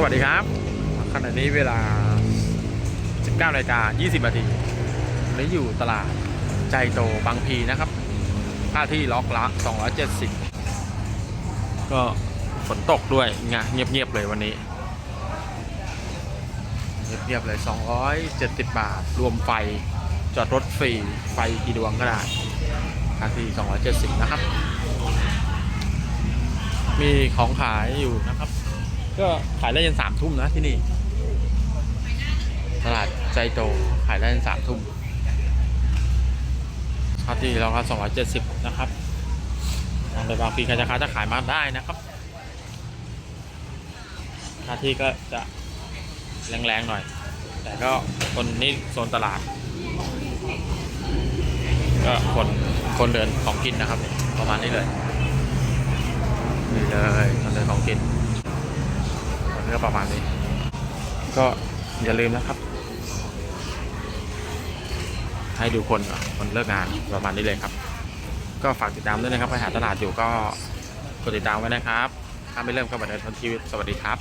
สวัสดีครับ ขณะนี้เวลา 19นาฬิกา20นาทีวันนี้อยู่ตลาดใจโตบางพีนะครับ ค่าที่ล็อกละ 270 ก็ฝนตกด้วยไงเงียบๆเลยวันนี้ เงียบๆเลย 270 บาท รวมไฟ จอดรถฟรี ไฟกี่ดวงก็ได้ ค่าที่ 270 นะครับ มีของขายอยู่นะครับ ก็ขายได้ยันสามทุ่มนะที่นี่ ตลาดใจโตขายได้ยันสามทุ่มค่าที่เราก็สองร้อยเจ็ดสิบนะครับทางไปบางพีใครจะค้าจะขายมาได้นะครับค่าที่ก็จะแรงๆหน่อย แต่ก็คนนี่โซนตลาด ก็คนคนเดินของกินนะครับ ประมาณนี้เลยนี่เลยคนเดินของกิน ก็ประมาณนี้ ก็อย่าลืมนะครับ ให้ดูคนก่อนคนเลิกงานประมาณนี้เลยครับ ก็ฝากติดตามด้วยนะครับไปหาตลาดอยู่ก็กดติดตามไว้นะครับ ถ้าไม่เริ่มก็บันเทิงชีวิตสวัสดีครับ